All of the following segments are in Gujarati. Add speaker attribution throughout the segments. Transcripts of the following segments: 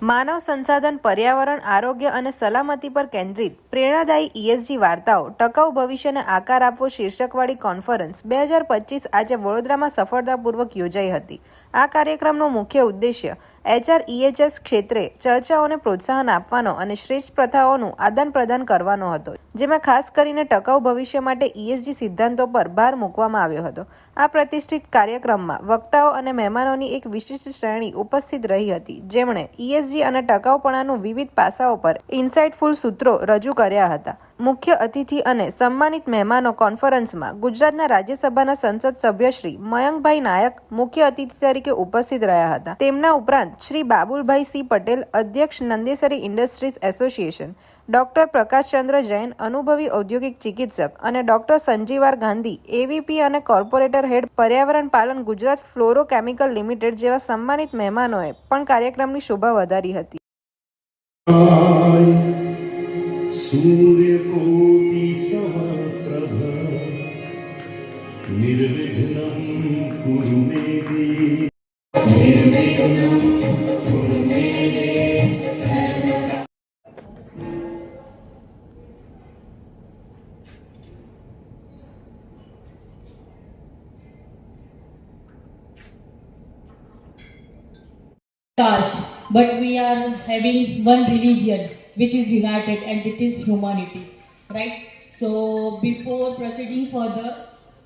Speaker 1: માનવ સંસાધન પર્યાવરણ, આરોગ્ય અને સલામતી પર કેન્દ્રિત પ્રેરણાદાયી ઈએસજી વાર્તાઓ, ટકાઉ ભવિષ્યને આકાર આપવો શીર્ષકવાળી કોન્ફરન્સ બે હજાર પચીસ આજે વડોદરામાં સફળતાપૂર્વક યોજાઈ હતી. આ કાર્યક્રમનો મુખ્ય ઉદ્દેશ્ય એચઆર ઈએચએસ ક્ષેત્રે ચર્ચાઓને પ્રોત્સાહન આપવાનો અને શ્રેષ્ઠ પ્રથાઓનું આદાન પ્રદાન કરવાનો હતો, જેમાં ખાસ કરીને ટકાઉ ભવિષ્ય માટે ઈએસજી સિદ્ધાંતો પર ભાર મૂકવામાં આવ્યો હતો. આ પ્રતિષ્ઠિત કાર્યક્રમમાં વક્તાઓ અને મહેમાનોની એક વિશિષ્ટ શ્રેણી ઉપસ્થિત રહી હતી, જેમણે ઈએસજી અને ટકાઉપણાનું વિવિધ પાસાઓ પર ઇન્સાઇટફુલ સૂત્રો રજૂ કર્યા હતા. મુખ્ય અતિથિ અને સન્માનિત મહેમાનો કોન્ફરન્સમાં ગુજરાતના રાજ્યસભાના સંસદ સભ્ય શ્રી મયંકભાઈ નાયક મુખ્ય અતિથિ તરીકે ઉપસ્થિત રહ્યા હતા. તેમના ઉપરાંત શ્રી બાબુલભાઈ સી પટેલ અધ્યક્ષ Nandesari industries association doctor Prakashchandra Jain, અનુભવી ઔદ્યોગિક ચિકિત્સક અને ડોક્ટર સંજીવાર ગાંધી એવીપી અને કોર્પોરેટર હેડ પર્યાવરણ પાલન ગુજરાત ફ્લોરો કેમિકલ લિમિટેડ જેવા સન્માનિત મહેમાનોએ પણ કાર્યક્રમની શોભા વધારી હતી.
Speaker 2: નિર્વિઘ્ન કુરુ
Speaker 3: caste, but we are having one religion which is united and it is humanity, right? So before proceeding further,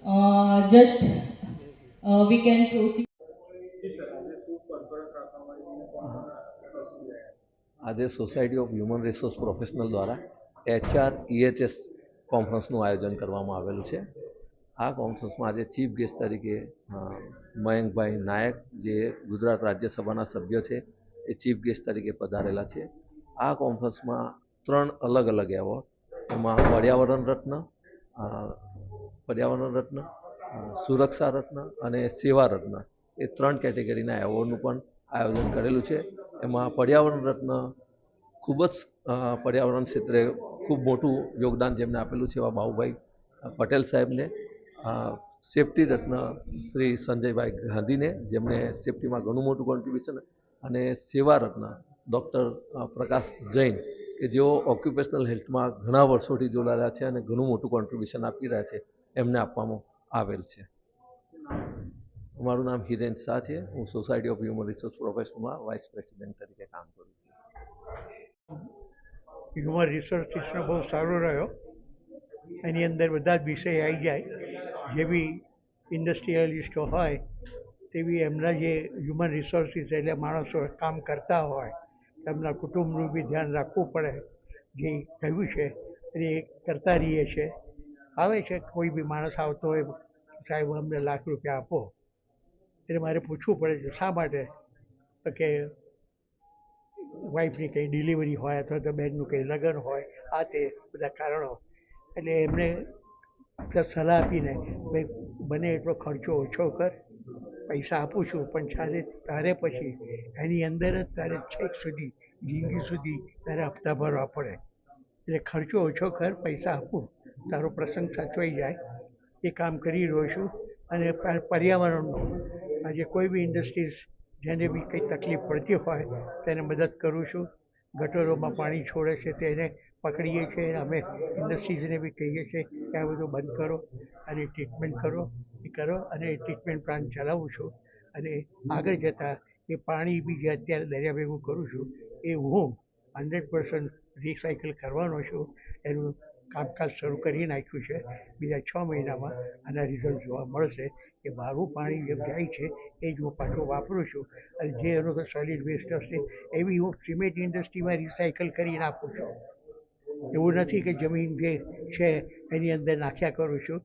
Speaker 3: uh, just uh, we can proceed.
Speaker 4: આજે society of human resource professional દ્વારા એચઆર ઈએચએસ કોન્ફરન્સનું આયોજન કરવામાં આવેલું છે આ કોન્ફરન્સમાં આજે ચીફ ગેસ્ટ તરીકે મયંકભાઈ નાયક જે ગુજરાત રાજ્યસભાના સભ્ય છે, એ ચીફ ગેસ્ટ તરીકે પધારેલા છે. આ કોન્ફરન્સમાં ત્રણ અલગ અલગ એવોર્ડ એમાં પર્યાવરણ રત્ન પર્યાવરણ રત્ન સુરક્ષા રત્ન અને સેવા રત્ન. એ ત્રણ કેટેગરીના એવોર્ડનું પણ આયોજન કરેલું છે. એમાં પર્યાવરણ રત્ન ખૂબ જ પર્યાવરણ ક્ષેત્રે ખૂબ મોટું યોગદાન જેમને આપેલું છે એવા બાબુભાઈ પટેલ સાહેબને સેફટી રત્ન શ્રી સંજયભાઈ ગાંધીને જેમણે સેફટીમાં ઘણું મોટું કોન્ટ્રીબ્યુશન અને સેવા રત્ન ડૉક્ટર પ્રકાશ જૈન કે જેઓ ઓક્યુપેશનલ હેલ્થમાં ઘણા વર્ષોથી જોડાયેલા છે અને ઘણું મોટું કોન્ટ્રીબ્યુશન આપી રહ્યા છે, એમને આપવામાં આવેલ છે. મારું નામ હિરેન શાહ છે. હું સોસાયટી ઓફ હ્યુમન રિસોર્સ પ્રોફેશનમાં વાઇસ પ્રેસિડેન્ટ તરીકે કામ કરું છું.
Speaker 5: હ્યુમન રિસોર્સ બહુ સારો રહ્યો. એની અંદર બધા જ વિષય આવી જાય. જે બી ઇન્ડસ્ટ્રીયલિસ્ટો હોય, તેવી એમના જે હ્યુમન રિસોર્સિસ એટલે માણસો કામ કરતા હોય, એમના કુટુંબનું બી ધ્યાન રાખવું પડે, જે કહ્યું છે એ કરતા રહીએ છે. આવે છે, કોઈ બી માણસ આવતો હોય, સાહેબ, અમને લાખ રૂપિયા આપો. એટલે મારે પૂછવું પડે છે, શા માટે? કે વાઈફની કંઈ ડિલિવરી હોય, અથવા તો બેનનું કંઈ લગ્ન હોય, આ તે બધા કારણો. એટલે એમને સલાહ આપીને, ભાઈ, બને એટલો ખર્ચો ઓછો કર, પૈસા આપું છું, પણ ચાલે તારે પછી એની અંદર જ તારે છેક સુધી, જિંદગી સુધી તારે હપ્તા ભરવા પડે. એટલે ખર્ચો ઓછો કર, પૈસા આપું. તારો પ્રસંગ સાચવાઈ જાય. એ કામ કરી રહ્યો છું. અને પર- પર્યાવરણનું, આજે કોઈ બી ઇન્ડસ્ટ્રીઝ જેને બી કંઈ તકલીફ પડતી હોય, તેને મદદ કરું છું. ગટરોમાં પાણી છોડે છે તેને પકડીએ છીએ અમે ઇન્ડસ્ટ્રીઝને બી કહીએ છીએ કે આ બધું બંધ કરો અને ટ્રીટમેન્ટ કરો, એ કરો અને ટ્રીટમેન્ટ પ્લાન્ટ ચલાવું છું અને આગળ જતાં એ પાણી બી જે અત્યારે દરિયા ભેગું કરું છું, એ હું હંડ્રેડ પર્સન્ટ રિસાયકલ કરવાનો છું, એનું કામકાજ શરૂ કરી નાખ્યું છે. બીજા છ મહિનામાં આના રિઝલ્ટ જોવા મળશે કે મારું પાણી જે જાય છે એ જ હું પાછું વાપરું છું અને જે એનો સોલિડ વેસ્ટ હશે એવી હું સિમેન્ટ ઇન્ડસ્ટ્રીમાં રિસાયકલ કરીને આપું છું. એવું નથી કે જમીન જે છે એની અંદર નાખ્યા કરું છું.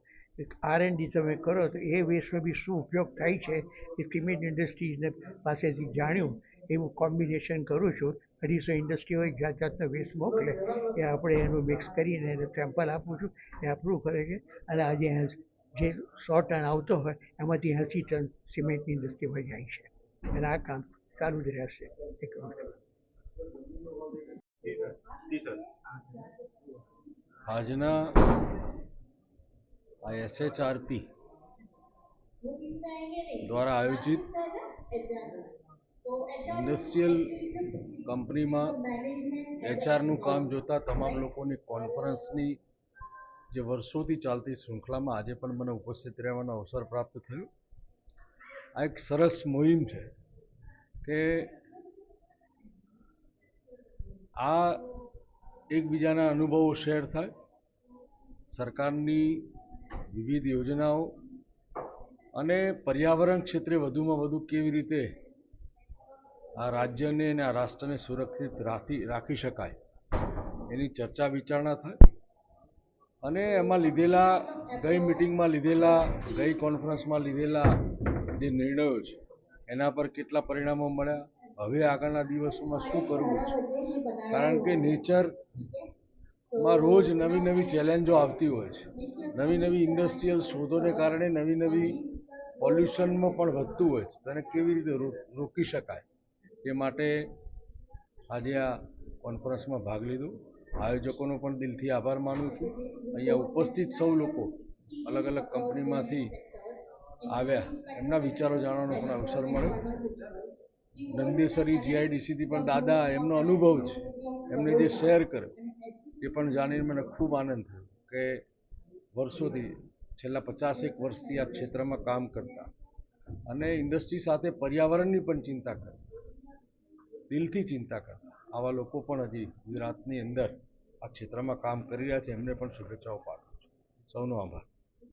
Speaker 5: આર એન્ડ ડી તમે કરો તો એ વેસ્ટનો બી શું ઉપયોગ થાય છે એ સિમેન્ટ ઇન્ડસ્ટ્રીઝને પાસેથી જાણ્યું. એવું કોમ્બિનેશન કરું છું. અઢીસો ઇન્ડસ્ટ્રીઓ એક જાત જાતનો વેસ્ટ મોકલે એ આપણે એનું મિક્સ કરીને એને સેમ્પલ આપું છું. એ અપ્રૂવ કરે છે. અને આજે જે સો ટન આવતો હોય એમાંથી એંસી ટન સિમેન્ટની ઇન્ડસ્ટ્રીમાં જાય છે. અને આ કામ ચાલુ જ રહેશે એક
Speaker 6: આજના આ એસએચઆરપી દ્વારા આયોજિત ઇન્ડસ્ટ્રીયલ કંપનીમાં એચઆરનું કામ જોતા તમામ લોકોની કોન્ફરન્સની જે વર્ષોથી ચાલતી શૃંખલામાં આજે પણ મને ઉપસ્થિત રહેવાનો અવસર પ્રાપ્ત થયો. આ એક સરસ મુહિમ છે કે આ એકબીજાના અનુભવો શેર થાય, સરકારની વિવિધ યોજનાઓ અને પર્યાવરણ ક્ષેત્રે વધુમાં વધુ કેવી રીતે આ રાજ્યને અને આ રાષ્ટ્રને સુરક્ષિત રાખી રાખી શકાય. એની ચર્ચા, વિચારણા થાય. અને એમાં લીધેલા ગઈ મિટિંગમાં લીધેલા, ગઈ કોન્ફરન્સમાં લીધેલા જે નિર્ણયો છે, એના પર કેટલા પરિણામો મળ્યા? હવે આગળના દિવસોમાં શું કરવું છે? કારણ કે નેચરમાં રોજ નવી નવી ચેલેન્જો આવતી હોય છે. નવી નવી ઇન્ડસ્ટ્રીયલ શોધોને કારણે નવી નવી પોલ્યુશનમાં પણ વધતું હોય છે. તેને કેવી રીતે રોકી શકાય? તે માટે આજે આ કોન્ફરન્સમાં ભાગ લીધો. આયોજકોનો પણ દિલથી આભાર માનું છું. અહીંયા ઉપસ્થિત સૌ લોકો અલગ અલગ કંપનીમાંથી આવ્યા. એમના વિચારો જાણવાનો પણ અવસર મળ્યો. નંદેસરી જીઆઈડીસીથી પણ દાદા એમનો અનુભવ છે. એમને જે શેર કર્યો, એ પણ જાણીને મને ખૂબ આનંદ થયો કે વર્ષોથી, છેલ્લા પચાસેક વર્ષથી આ ક્ષેત્રમાં કામ કરતા અને ઇન્ડસ્ટ્રી સાથે પર્યાવરણની પણ ચિંતા કરતા દિલથી ચિંતા કરતા આવા લોકો પણ હજી ગુજરાતની અંદર આ ક્ષેત્રમાં કામ કરી રહ્યા છે. એમને પણ શુભેચ્છાઓ પાઠવું છું. સૌનો આભાર.